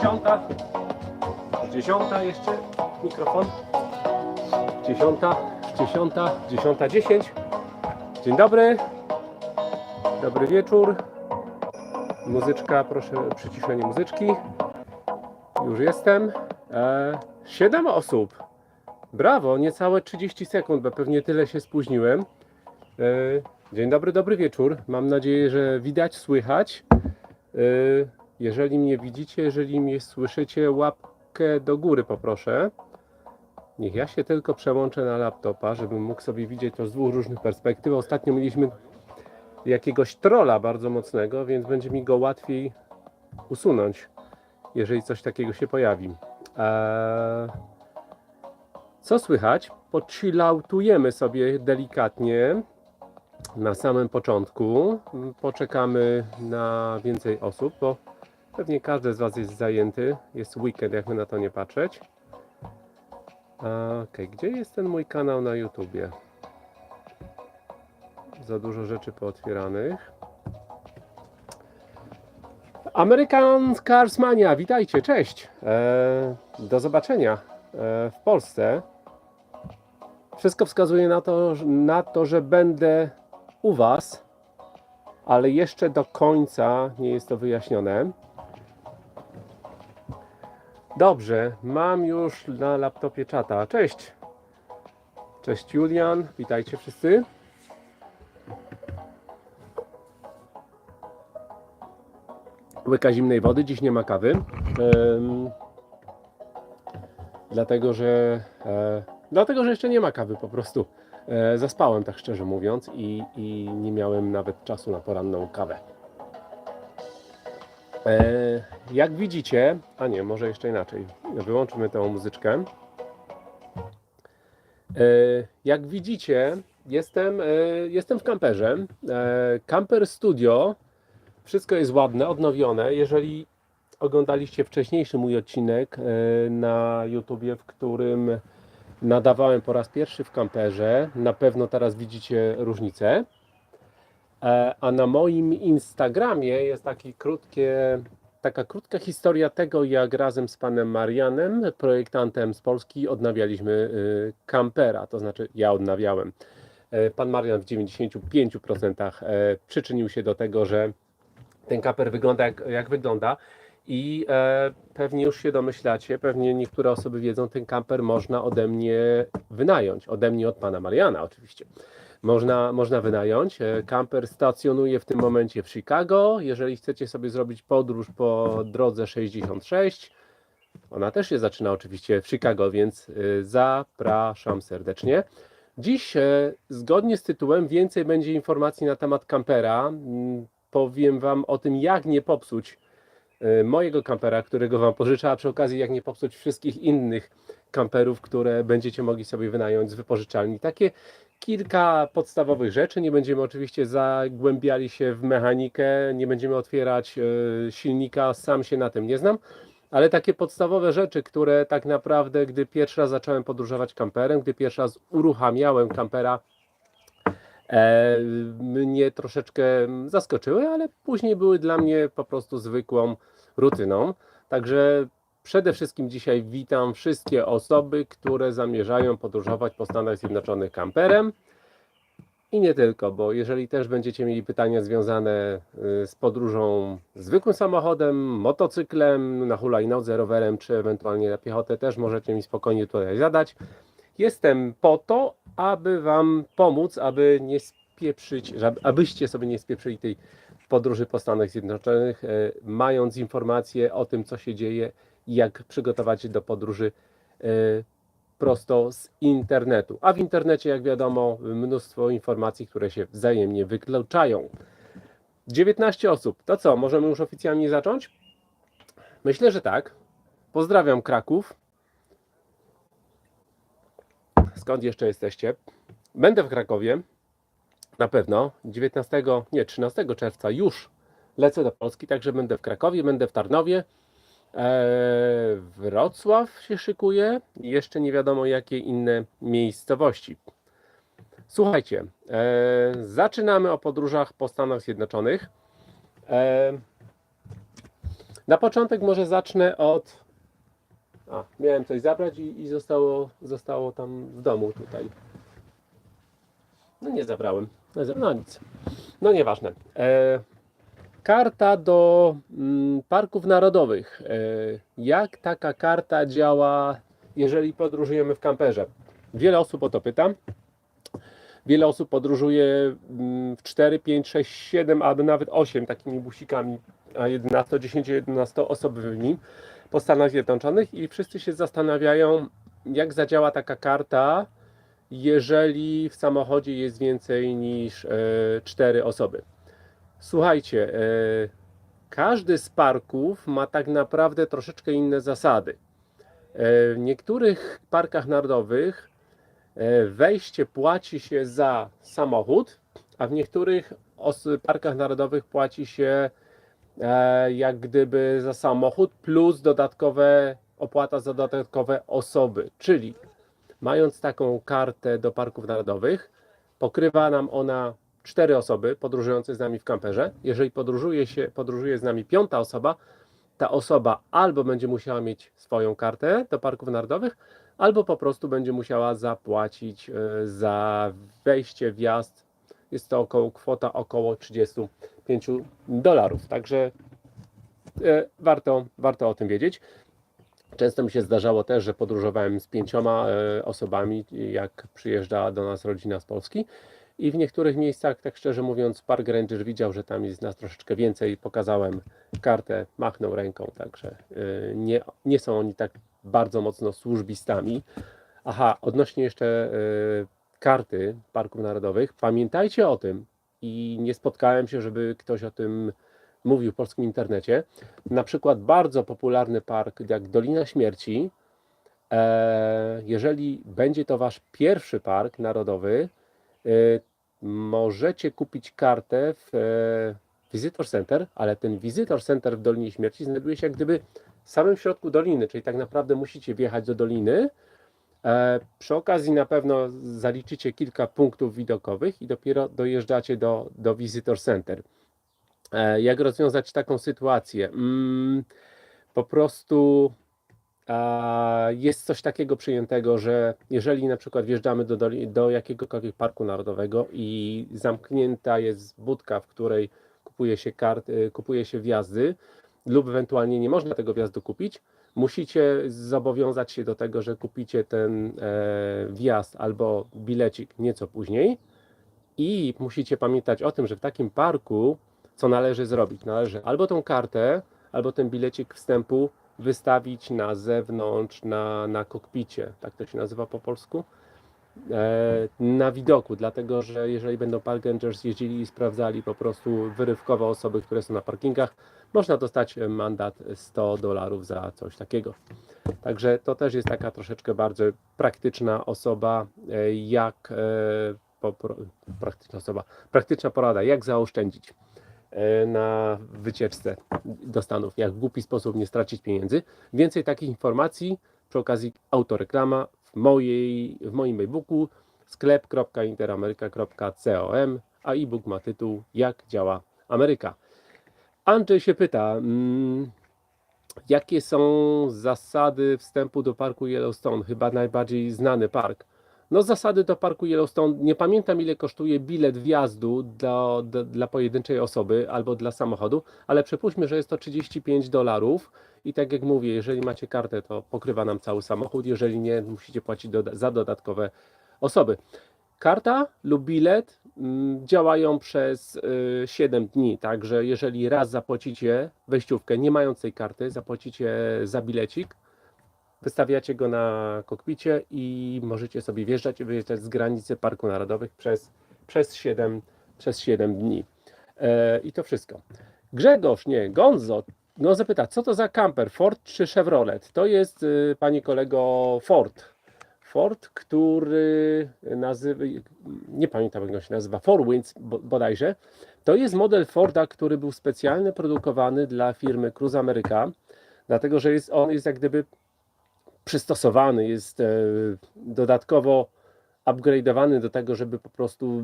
dziesiąta, dziesiąta jeszcze, mikrofon, dziesiąta, dziesiąta, dziesiąta, dziesięć. Dzień dobry, dobry wieczór. Muzyczka, proszę przyciszenie muzyczki. Już jestem. E, Siedem osób. Brawo, niecałe 30 sekund, bo pewnie tyle się spóźniłem. E, Dzień dobry, dobry wieczór. Mam nadzieję, że widać, słychać. Jeżeli mnie widzicie, jeżeli mnie słyszycie, łapkę do góry poproszę. Niech ja się tylko przełączę na laptopa, żebym mógł sobie widzieć to z dwóch różnych perspektyw. Ostatnio mieliśmy jakiegoś trolla bardzo mocnego, więc będzie mi go łatwiej usunąć, jeżeli coś takiego się pojawi. Eee, co słychać? Pochilloutujemy sobie delikatnie na samym początku. Poczekamy na więcej osób, bo pewnie każdy z Was jest zajęty. Jest weekend, jakby na to nie patrzeć. Okej, gdzie jest ten mój kanał na YouTubie? Za dużo rzeczy pootwieranych. American Cars Mania, witajcie, cześć. E, do zobaczenia e, w Polsce. Wszystko wskazuje na to, na to, że będę u Was, ale jeszcze do końca nie jest to wyjaśnione. Dobrze, mam już na laptopie czata. Cześć. Cześć Julian, witajcie wszyscy. Łyka zimnej wody, dziś nie ma kawy. Em, dlatego, że e, dlatego, że jeszcze nie ma kawy po prostu. E, zaspałem tak szczerze mówiąc i, i nie miałem nawet czasu na poranną kawę. E, jak widzicie, a nie, może jeszcze inaczej. Wyłączymy tę muzyczkę. E, jak widzicie, jestem, e, jestem w kamperze. Camper Studio. Wszystko jest ładne, odnowione. Jeżeli oglądaliście wcześniejszy mój odcinek na YouTubie, w którym nadawałem po raz pierwszy w kamperze, na pewno teraz widzicie różnicę. E, A na moim Instagramie jest taki krótkie, taka krótka historia tego, jak razem z panem Marianem, projektantem z Polski, odnawialiśmy y, kampera. To znaczy, ja odnawiałem. E, Pan Marian w 95% e, przyczynił się do tego, że ten kamper wygląda jak, jak wygląda. I e, pewnie już się domyślacie, pewnie niektóre osoby wiedzą, ten kamper można ode mnie wynająć. Ode mnie od pana Mariana, oczywiście. Można, można wynająć. E, Kamper stacjonuje w tym momencie w Chicago. Jeżeli chcecie sobie zrobić podróż po drodze 66, ona też się zaczyna oczywiście w Chicago, więc y, zapraszam serdecznie. Dziś, e, zgodnie z tytułem, więcej będzie informacji na temat kampera. Powiem Wam o tym, jak nie popsuć e, mojego kampera, którego Wam pożyczę, a przy okazji, jak nie popsuć wszystkich innych kamperów, które będziecie mogli sobie wynająć z wypożyczalni. Takie kilka podstawowych rzeczy. Nie będziemy oczywiście zagłębiali się w mechanikę, nie będziemy otwierać e, silnika, sam się na tym nie znam, ale takie podstawowe rzeczy, które tak naprawdę, gdy pierwszy raz zacząłem podróżować kamperem, gdy pierwszy raz uruchamiałem kampera, e, mnie troszeczkę zaskoczyły, ale później były dla mnie po prostu zwykłą rutyną. Także przede wszystkim dzisiaj witam wszystkie osoby, które zamierzają podróżować po Stanach Zjednoczonych kamperem. I nie tylko, bo jeżeli też będziecie mieli pytania związane y, z podróżą zwykłym samochodem, motocyklem, na hulajnodze, rowerem, czy ewentualnie na piechotę, też możecie mi spokojnie tutaj zadać. Jestem po to, aby Wam pomóc, aby nie spieprzyć, abyście sobie nie spieprzyli tej podróży po Stanach Zjednoczonych, e, mając informacje o tym, co się dzieje jak przygotować się do podróży e, prosto z internetu. A w internecie, jak wiadomo, mnóstwo informacji, które się wzajemnie wykluczają. 19 osób. To co, możemy już oficjalnie zacząć? Myślę, że tak. Pozdrawiam Kraków. Skąd jeszcze jesteście? Będę w Krakowie. Na pewno. 19, nie, 13 czerwca już lecę do Polski, także będę w Krakowie, będę w Tarnowie. Eee, Wrocław się szykuje i jeszcze nie wiadomo jakie inne miejscowości. Słuchajcie, eee, zaczynamy o podróżach po Stanach Zjednoczonych. Eee, Na początek może zacznę od. A, miałem coś zabrać i, i zostało, zostało tam w domu tutaj. No nie zabrałem. No, nic. No nieważne. E, karta do mm, parków narodowych. E, jak taka karta działa, jeżeli podróżujemy w kamperze? Wiele osób o to pyta. Wiele osób podróżuje mm, w 4, 5, 6, 7, albo nawet 8 takimi busikami a 11, 10, 11 osobowymi po Stanach Zjednoczonych i wszyscy się zastanawiają, jak zadziała taka karta, jeżeli w samochodzie jest więcej niż e, 4 osoby. Słuchajcie, e, każdy z parków ma tak naprawdę troszeczkę inne zasady. E, w niektórych parkach narodowych e, wejście płaci się za samochód, a w niektórych parkach narodowych płaci się jak gdyby za samochód plus dodatkowe opłata za dodatkowe osoby. Czyli mając taką kartę do parków narodowych, pokrywa nam ona cztery osoby podróżujące z nami w kamperze. Jeżeli podróżuje, się, podróżuje z nami piąta osoba, ta osoba albo będzie musiała mieć swoją kartę do parków narodowych, albo po prostu będzie musiała zapłacić e, za wejście, wjazd. Jest to około kwota około 35 dolarów. Także e, warto, warto o tym wiedzieć. Często mi się zdarzało też, że podróżowałem z pięcioma e, osobami, jak przyjeżdża do nas rodzina z Polski. I w niektórych miejscach, tak szczerze mówiąc, park ranger widział, że tam jest nas troszeczkę więcej. Pokazałem kartę, machnął ręką, także e, nie, nie są oni tak bardzo mocno służbistami. Aha, odnośnie jeszcze e, karty parków narodowych, pamiętajcie o tym i nie spotkałem się, żeby ktoś o tym mówił w polskim internecie. Na przykład bardzo popularny park jak Dolina Śmierci, e, jeżeli będzie to wasz pierwszy park narodowy, e, możecie kupić kartę w e, Visitor Center, ale ten Visitor Center w Dolinie Śmierci znajduje się jak gdyby w samym środku doliny, czyli tak naprawdę musicie wjechać do doliny. E, Przy okazji na pewno zaliczycie kilka punktów widokowych i dopiero dojeżdżacie do, do Visitor Center. E, Jak rozwiązać taką sytuację? Mm, Po prostu jest coś takiego przyjętego, że jeżeli na przykład wjeżdżamy do, do jakiegokolwiek parku narodowego i zamknięta jest budka, w której kupuje się kart, y, kupuje się wjazdy lub ewentualnie nie można tego wjazdu kupić, musicie zobowiązać się do tego, że kupicie ten e, wjazd albo bilecik nieco później i musicie pamiętać o tym, że w takim parku co należy zrobić? Należy albo tą kartę, albo ten bilecik wstępu wystawić na zewnątrz, na, na kokpicie, tak to się nazywa po polsku, e, na widoku, dlatego że jeżeli będą park rangers jeździli i sprawdzali po prostu wyrywkowo osoby, które są na parkingach, można dostać mandat 100 dolarów za coś takiego. Także to też jest taka troszeczkę bardzo praktyczna osoba, e, jak e, po, praktyczna osoba, praktyczna porada, jak zaoszczędzić na wycieczce do Stanów, jak w głupi sposób nie stracić pieniędzy. Więcej takich informacji przy okazji autoreklama w, mojej, w moim e-booku sklep.interameryka.com, a e-book ma tytuł Jak działa Ameryka. Andrzej się pyta, mm, jakie są zasady wstępu do parku Yellowstone, chyba najbardziej znany park. No zasady do parku Yellowstone, nie pamiętam ile kosztuje bilet wjazdu do, do, dla pojedynczej osoby albo dla samochodu, ale przypuśćmy, że jest to 35 dolarów i tak jak mówię, jeżeli macie kartę, to pokrywa nam cały samochód, jeżeli nie, musicie płacić doda- za dodatkowe osoby. Karta lub bilet mm, działają przez y, 7 dni, także jeżeli raz zapłacicie wejściówkę nie mając tej karty, zapłacicie za bilecik, wystawiacie go na kokpicie i możecie sobie wjeżdżać i wyjeżdżać z granicy Parku Narodowych przez, przez, 7, przez 7 dni. E, I to wszystko. Grzegorz, nie, Gonzo. Gonzo pyta, co to za camper, Ford czy Chevrolet? To jest, y, panie kolego, Ford. Ford, który nazywa, nie pamiętam jak on się nazywa, Four Winds bo- bodajże. To jest model Forda, który był specjalnie produkowany dla firmy Cruise America, dlatego że jest, on jest jak gdyby przystosowany, jest e, dodatkowo upgrade'owany do tego, żeby po prostu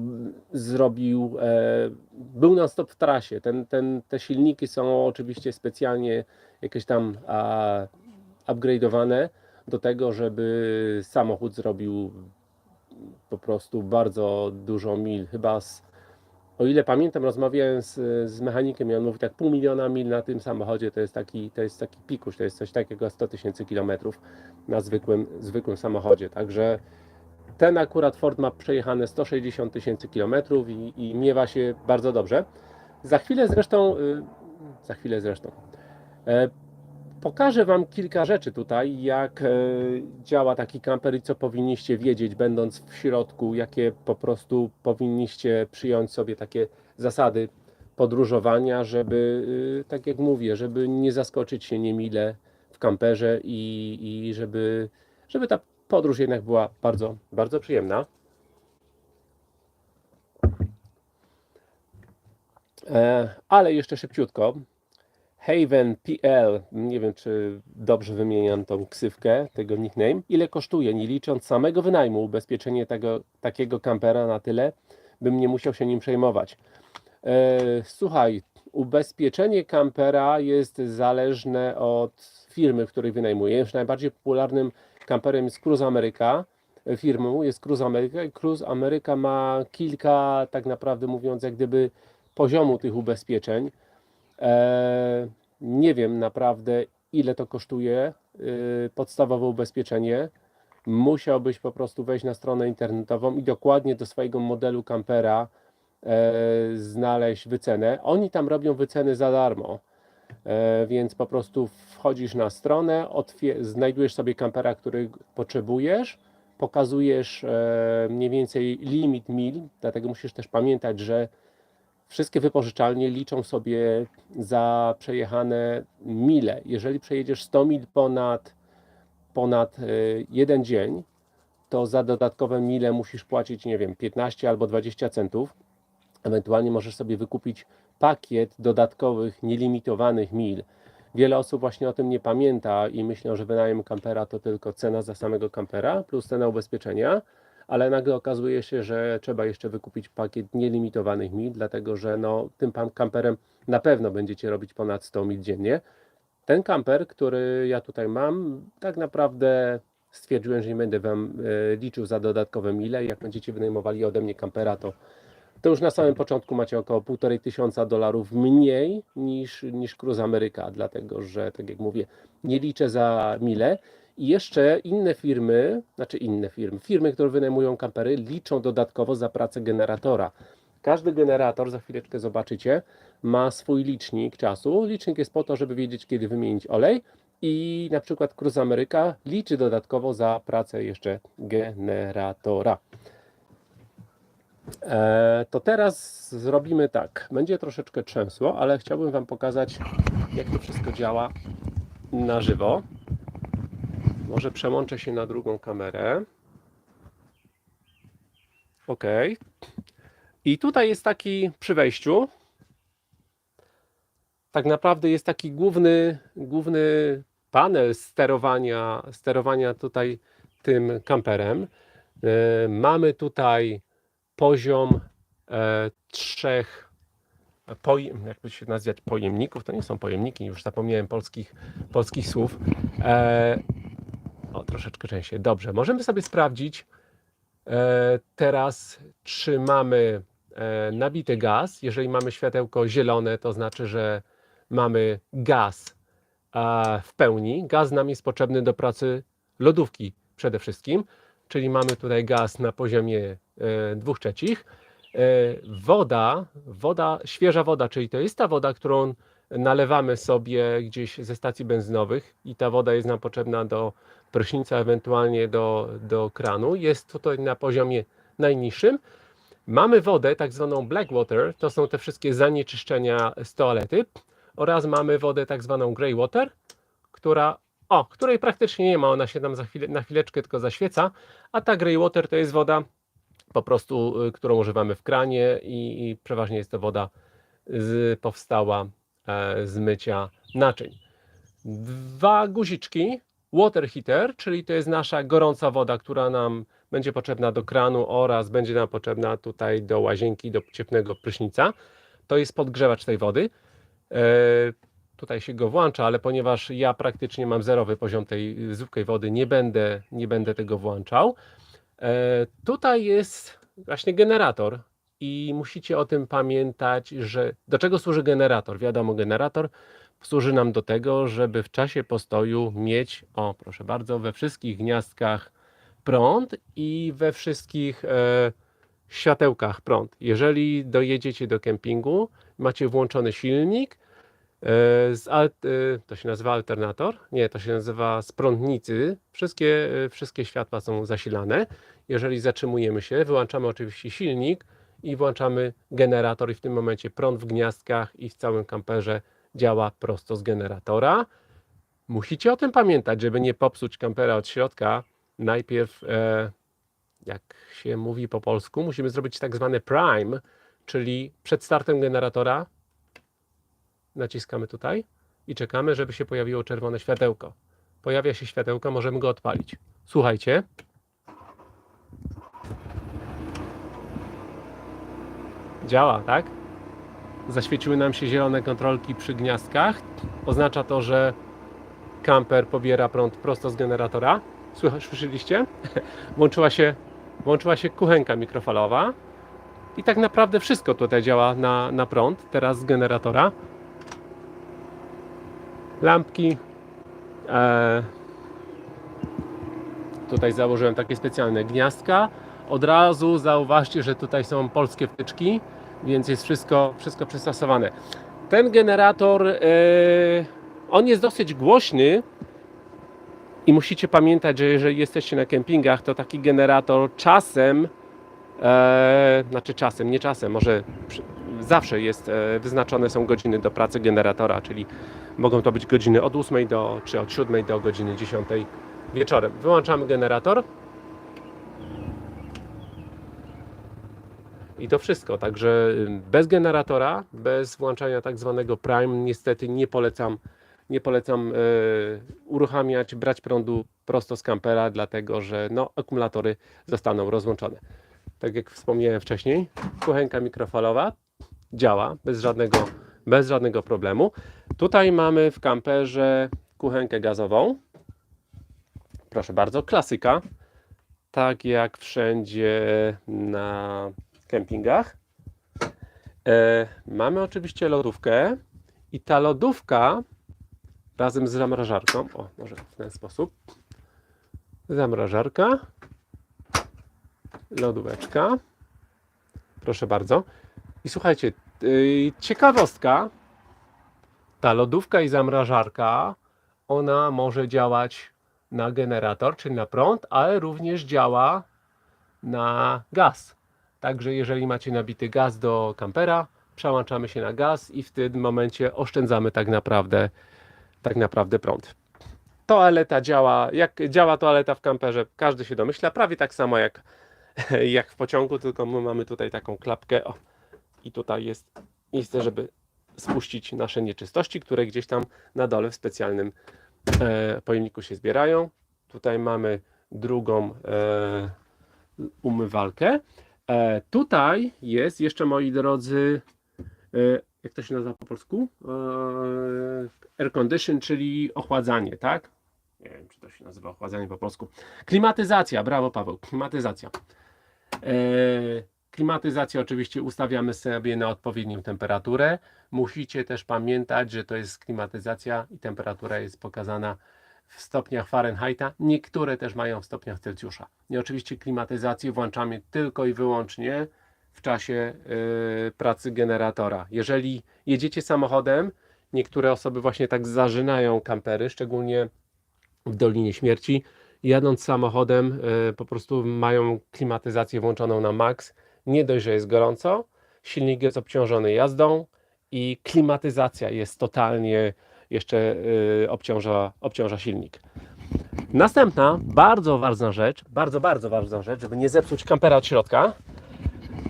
zrobił, e, był non stop w trasie. Ten, ten, te silniki są oczywiście specjalnie jakieś tam upgrade'owane do tego, żeby samochód zrobił po prostu bardzo dużo mil. Chyba z, o ile pamiętam, rozmawiałem z, z mechanikiem i on mówi tak pół miliona mil na tym samochodzie to jest taki, to jest taki pikuś, to jest coś takiego jak 100 tysięcy kilometrów na zwykłym, zwykłym samochodzie. Także ten akurat Ford ma przejechane 160 tysięcy kilometrów i, i miewa się bardzo dobrze. Za chwilę zresztą, y, za chwilę zresztą, e, pokażę Wam kilka rzeczy tutaj, jak e, działa taki kamper i co powinniście wiedzieć, będąc w środku, jakie po prostu powinniście przyjąć sobie takie zasady podróżowania, żeby, y, tak jak mówię, żeby nie zaskoczyć się niemile w kamperze i, i żeby, żeby ta podróż jednak była bardzo, bardzo przyjemna. E, ale jeszcze szybciutko. Haven PL, nie wiem czy dobrze wymieniam tą ksywkę, tego nickname. Ile kosztuje, nie licząc samego wynajmu, ubezpieczenie tego, takiego kampera na tyle, bym nie musiał się nim przejmować. E, słuchaj, ubezpieczenie kampera jest zależne od firmy, w której wynajmuję. Już najbardziej popularnym kamperem jest Cruise America. Firmą jest Cruise America i Cruise America ma kilka, tak naprawdę mówiąc, jak gdyby poziomu tych ubezpieczeń. E, nie wiem naprawdę, ile to kosztuje y, podstawowe ubezpieczenie. Musiałbyś po prostu wejść na stronę internetową i dokładnie do swojego modelu kampera e, znaleźć wycenę. Oni tam robią wyceny za darmo. E, więc po prostu wchodzisz na stronę, znajdujesz sobie kampera, który potrzebujesz, pokazujesz e, mniej więcej limit mil, dlatego musisz też pamiętać, że wszystkie wypożyczalnie liczą sobie za przejechane mile. Jeżeli przejedziesz 100 mil ponad, ponad e, jeden dzień, to za dodatkowe mile musisz płacić, nie wiem, 15 albo 20 centów. Ewentualnie możesz sobie wykupić pakiet dodatkowych, nielimitowanych mil. Wiele osób właśnie o tym nie pamięta i myślą, że wynajem kampera to tylko cena za samego kampera plus cena ubezpieczenia, ale nagle okazuje się, że trzeba jeszcze wykupić pakiet nielimitowanych mil, dlatego że no, tym kamperem na pewno będziecie robić ponad 100 mil dziennie. Ten kamper, który ja tutaj mam, tak naprawdę stwierdziłem, że nie będę Wam e, liczył za dodatkowe mile. Jak będziecie wynajmowali ode mnie kampera, to to już na samym początku macie około 1,5 tysiąca dolarów mniej niż, niż Cruise America, dlatego że, tak jak mówię, nie liczę za mile. I jeszcze inne firmy, znaczy inne firmy, firmy, które wynajmują kampery, liczą dodatkowo za pracę generatora. Każdy generator, za chwileczkę zobaczycie, ma swój licznik czasu. Licznik jest po to, żeby wiedzieć, kiedy wymienić olej. I na przykład Cruise America liczy dodatkowo za pracę jeszcze generatora. E, to teraz zrobimy tak. Będzie troszeczkę trzęsło, ale chciałbym Wam pokazać, jak to wszystko działa na żywo. Może przełączę się na drugą kamerę. OK. I tutaj jest taki przy wejściu. Tak naprawdę jest taki główny, główny panel sterowania, sterowania tutaj tym kamperem. E, Mamy tutaj poziom e, trzech pojem, jakby się nazwać pojemników, to nie są pojemniki, już zapomniałem polskich, polskich słów. O, troszeczkę częściej. Dobrze, możemy sobie sprawdzić e, teraz, czy mamy e, nabity gaz. Jeżeli mamy światełko zielone, to znaczy, że mamy gaz e, w pełni. Gaz nam jest potrzebny do pracy lodówki przede wszystkim, czyli mamy tutaj gaz na poziomie e, dwóch trzecich. E, Woda, woda, świeża woda, czyli to jest ta woda, którą nalewamy sobie gdzieś ze stacji benzynowych i ta woda jest nam potrzebna do prysznica, ewentualnie do, do kranu. Jest tutaj na poziomie najniższym. Mamy wodę, tak zwaną black water, to są te wszystkie zanieczyszczenia z toalety oraz mamy wodę tak zwaną grey water, która, o, której praktycznie nie ma, ona się tam za chwilę, na chwileczkę tylko zaświeca, a ta grey water to jest woda po prostu, y, którą używamy w kranie i, i przeważnie jest to woda z, powstała z mycia naczyń. Dwa guziczki, water heater, czyli to jest nasza gorąca woda, która nam będzie potrzebna do kranu oraz będzie nam potrzebna tutaj do łazienki, do cieplnego prysznica. To jest podgrzewacz tej wody. E, tutaj się go włącza, ale ponieważ ja praktycznie mam zerowy poziom tej zwykłej wody, nie będę, nie będę tego włączał. E, tutaj jest właśnie generator i musicie o tym pamiętać, że do czego służy generator? Wiadomo, generator służy nam do tego, żeby w czasie postoju mieć, o proszę bardzo, we wszystkich gniazdkach prąd i we wszystkich e, światełkach prąd. Jeżeli dojedziecie do kempingu, macie włączony silnik, e, z al, e, to się nazywa alternator? Nie, to się nazywa z prądnicy. Wszystkie, e, wszystkie światła są zasilane. Jeżeli zatrzymujemy się, wyłączamy oczywiście silnik i włączamy generator i w tym momencie prąd w gniazdkach i w całym kamperze działa prosto z generatora. Musicie o tym pamiętać, żeby nie popsuć kampera od środka. Najpierw, e, jak się mówi po polsku, musimy zrobić tak zwany prime, czyli przed startem generatora naciskamy tutaj i czekamy, żeby się pojawiło czerwone światełko. Pojawia się światełko, możemy go odpalić. Słuchajcie. Działa, tak? Zaświeciły nam się zielone kontrolki przy gniazdkach. Oznacza to, że kamper pobiera prąd prosto z generatora. Słyszeliście? Włączyła się, włączyła się kuchenka mikrofalowa. I tak naprawdę wszystko tutaj działa na, na prąd, teraz z generatora. Lampki. E, tutaj założyłem takie specjalne gniazdka. Od razu zauważcie, że tutaj są polskie wtyczki, więc jest wszystko, wszystko przystosowane. Ten generator, e, on jest dosyć głośny i musicie pamiętać, że jeżeli jesteście na kempingach, to taki generator czasem, e, znaczy czasem, nie czasem, może przy, zawsze jest e, wyznaczone są godziny do pracy generatora, czyli mogą to być godziny od 8 do, czy od 7 do godziny 10 wieczorem. Wyłączamy generator. I to wszystko. Także bez generatora, bez włączania tak zwanego prime, niestety nie polecam, nie polecam e, uruchamiać, brać prądu prosto z kampera, dlatego że no, akumulatory zostaną rozłączone. Tak jak wspomniałem wcześniej, kuchenka mikrofalowa działa bez żadnego, bez żadnego problemu. Tutaj mamy w kamperze kuchenkę gazową. Proszę bardzo, klasyka. Tak jak wszędzie na kempingach. E, mamy oczywiście lodówkę i ta lodówka razem z zamrażarką, o może w ten sposób, zamrażarka, lodóweczka, proszę bardzo. I słuchajcie, yy, ciekawostka, ta lodówka i zamrażarka, ona może działać na generator, czyli na prąd, ale również działa na gaz. Także jeżeli macie nabity gaz do kampera, przełączamy się na gaz i w tym momencie oszczędzamy tak naprawdę, tak naprawdę prąd. Toaleta działa, jak działa toaleta w kamperze, każdy się domyśla, prawie tak samo jak, jak w pociągu, tylko my mamy tutaj taką klapkę o, i tutaj jest miejsce, żeby spuścić nasze nieczystości, które gdzieś tam na dole w specjalnym e, pojemniku się zbierają. Tutaj mamy drugą e, umywalkę. E, tutaj jest jeszcze, moi drodzy, e, jak to się nazywa po polsku? E, air condition, czyli ochładzanie, tak? Nie wiem, czy to się nazywa ochładzanie po polsku. Klimatyzacja, brawo Paweł, klimatyzacja. E, klimatyzację oczywiście ustawiamy sobie na odpowiednią temperaturę. Musicie też pamiętać, że to jest klimatyzacja i temperatura jest pokazana w stopniach Fahrenheita. Niektóre też mają w stopniach Celsjusza. I oczywiście klimatyzację włączamy tylko i wyłącznie w czasie yy, pracy generatora. Jeżeli jedziecie samochodem, niektóre osoby właśnie tak zażynają kampery, szczególnie w Dolinie Śmierci. Jadąc samochodem, yy, po prostu mają klimatyzację włączoną na maks. Nie dość, że jest gorąco, silnik jest obciążony jazdą i klimatyzacja jest totalnie jeszcze yy, obciąża, obciąża silnik. Następna bardzo ważna rzecz, bardzo, bardzo ważna rzecz, żeby nie zepsuć kampera od środka,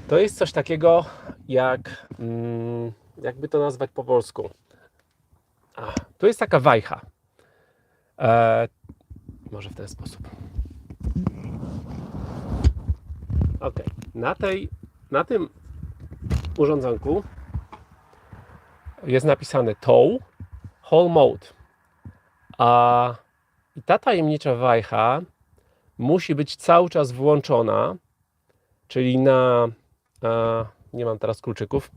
to jest coś takiego jak, mm, jakby to nazwać po polsku. To jest taka wajcha. E, może w ten sposób. Ok. Na, tej, na tym urządzonku jest napisane tow whole mode. A ta tajemnicza wajcha musi być cały czas włączona, czyli na, a, nie mam teraz kluczyków,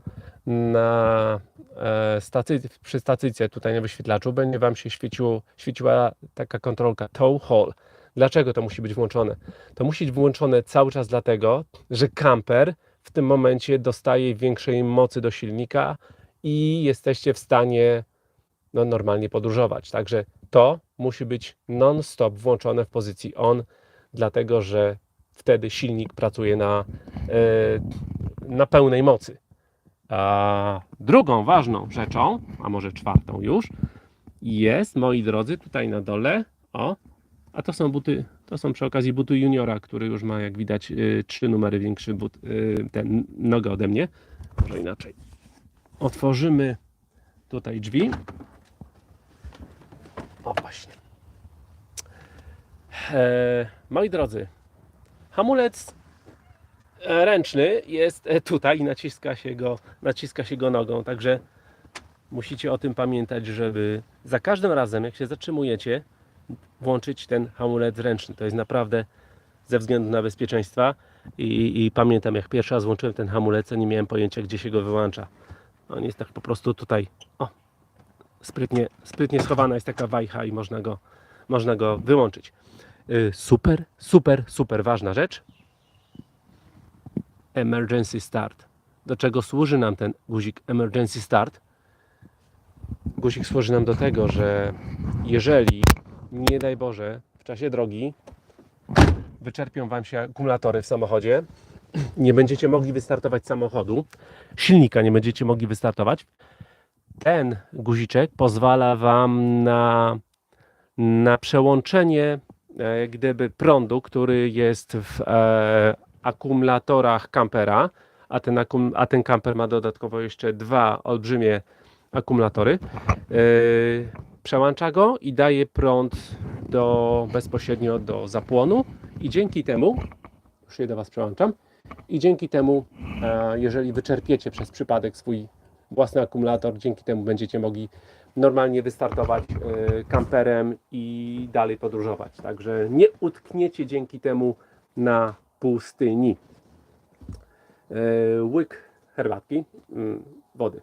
na e, stacy, przy stacyjce tutaj na wyświetlaczu będzie Wam się świeciło, świeciła taka kontrolka tow haul. Dlaczego to musi być włączone? To musi być włączone cały czas dlatego, że camper w tym momencie dostaje większej mocy do silnika i jesteście w stanie no, normalnie podróżować. Także to musi być non-stop włączone w pozycji on, dlatego że wtedy silnik pracuje na, e, na pełnej mocy. A drugą ważną rzeczą, a może czwartą już, jest, moi drodzy, tutaj na dole, o, a to są buty, to są przy okazji buty juniora, który już ma, jak widać, y, trzy numery większy but, y, ten nogę ode mnie. Może inaczej. Otworzymy tutaj drzwi. O właśnie. E, moi drodzy, hamulec e, ręczny jest e, tutaj i naciska się go, naciska się go nogą, także musicie o tym pamiętać, żeby za każdym razem, jak się zatrzymujecie, włączyć ten hamulec ręczny. To jest naprawdę ze względu na bezpieczeństwa i, i pamiętam jak pierwszy raz włączyłem ten hamulec, nie miałem pojęcia gdzie się go wyłącza. On jest tak po prostu tutaj, o, sprytnie, sprytnie schowana jest taka wajcha i można go, można go wyłączyć. Y, Super, super, super ważna rzecz. Emergency Start. Do czego służy nam ten guzik Emergency Start? Guzik służy nam do tego, że jeżeli nie daj Boże w czasie drogi wyczerpią Wam się akumulatory w samochodzie, nie będziecie mogli wystartować samochodu, silnika nie będziecie mogli wystartować, ten guziczek pozwala Wam na, na przełączenie e, gdyby prądu, który jest w e, akumulatorach kampera, a ten, akum, a ten kamper ma dodatkowo jeszcze dwa olbrzymie akumulatory. E, przełącza go i daje prąd do, bezpośrednio do zapłonu i dzięki temu, już je do Was przełączam, i dzięki temu, e, jeżeli wyczerpiecie przez przypadek swój własny akumulator, dzięki temu będziecie mogli normalnie wystartować e, kamperem i dalej podróżować. Także nie utkniecie dzięki temu na pustyni. E, Łyk herbatki, mm, wody.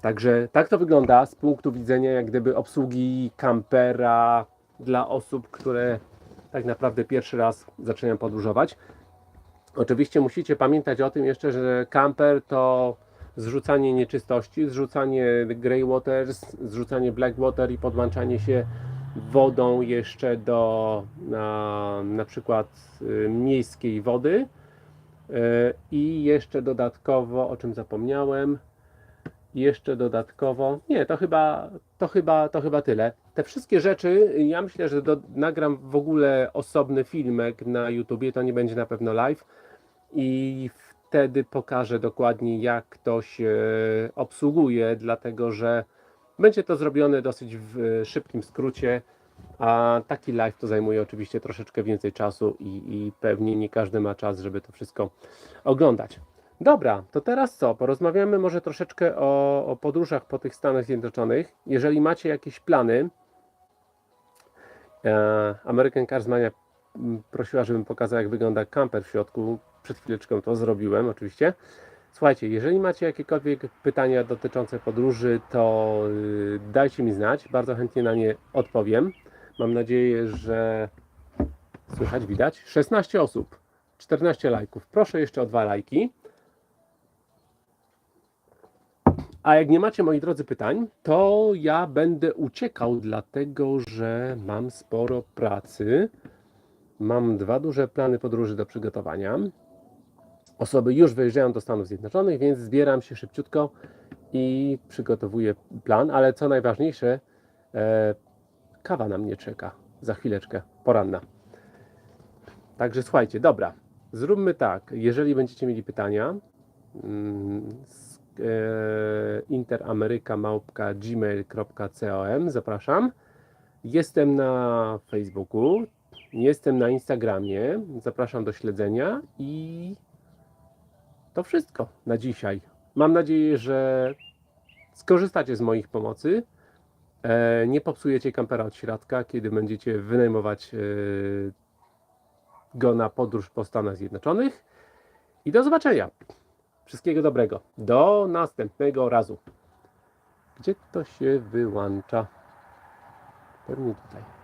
Także tak to wygląda z punktu widzenia jak gdyby obsługi kampera dla osób, które tak naprawdę pierwszy raz zaczynają podróżować. Oczywiście musicie pamiętać o tym jeszcze, że kamper to zrzucanie nieczystości, zrzucanie grey waters, zrzucanie black water i podłączanie się wodą jeszcze do na, na przykład y, miejskiej wody. Y, i jeszcze dodatkowo, o czym zapomniałem, jeszcze dodatkowo, nie, to chyba, to chyba, to chyba tyle. Te wszystkie rzeczy, ja myślę, że do, nagram w ogóle osobny filmek na YouTubie, to nie będzie na pewno live i wtedy pokażę dokładnie jak to się obsługuje, dlatego że będzie to zrobione dosyć w szybkim skrócie, a taki live to zajmuje oczywiście troszeczkę więcej czasu i, i pewnie nie każdy ma czas, żeby to wszystko oglądać. Dobra, to teraz co? Porozmawiamy może troszeczkę o, o podróżach po tych Stanach Zjednoczonych. Jeżeli macie jakieś plany, e, American Cars Mania mm, prosiła, żebym pokazał, jak wygląda camper w środku. Przed chwileczką to zrobiłem, oczywiście. Słuchajcie, jeżeli macie jakiekolwiek pytania dotyczące podróży, to y, dajcie mi znać. Bardzo chętnie na nie odpowiem. Mam nadzieję, że słychać, widać. 16 osób, 14 lajków. Proszę jeszcze o dwa lajki. A jak nie macie, moi drodzy, pytań, to ja będę uciekał, dlatego że mam sporo pracy. Mam dwa duże plany podróży do przygotowania. Osoby już wyjeżdżają do Stanów Zjednoczonych, więc zbieram się szybciutko i przygotowuję plan, ale co najważniejsze, e, kawa na mnie czeka za chwileczkę, poranna. Także słuchajcie, dobra, zróbmy tak. Jeżeli będziecie mieli pytania, mm, e, interameryka.gmail.com zapraszam. Jestem na Facebooku, Jestem na Instagramie. Zapraszam do śledzenia i to wszystko na dzisiaj. Mam nadzieję, że skorzystacie z moich pomocy. E, Nie popsujecie kampera od środka, kiedy będziecie wynajmować e, go na podróż po Stanach Zjednoczonych. I do zobaczenia. Wszystkiego dobrego. Do następnego razu. Gdzie to się wyłącza? Pewnie tutaj.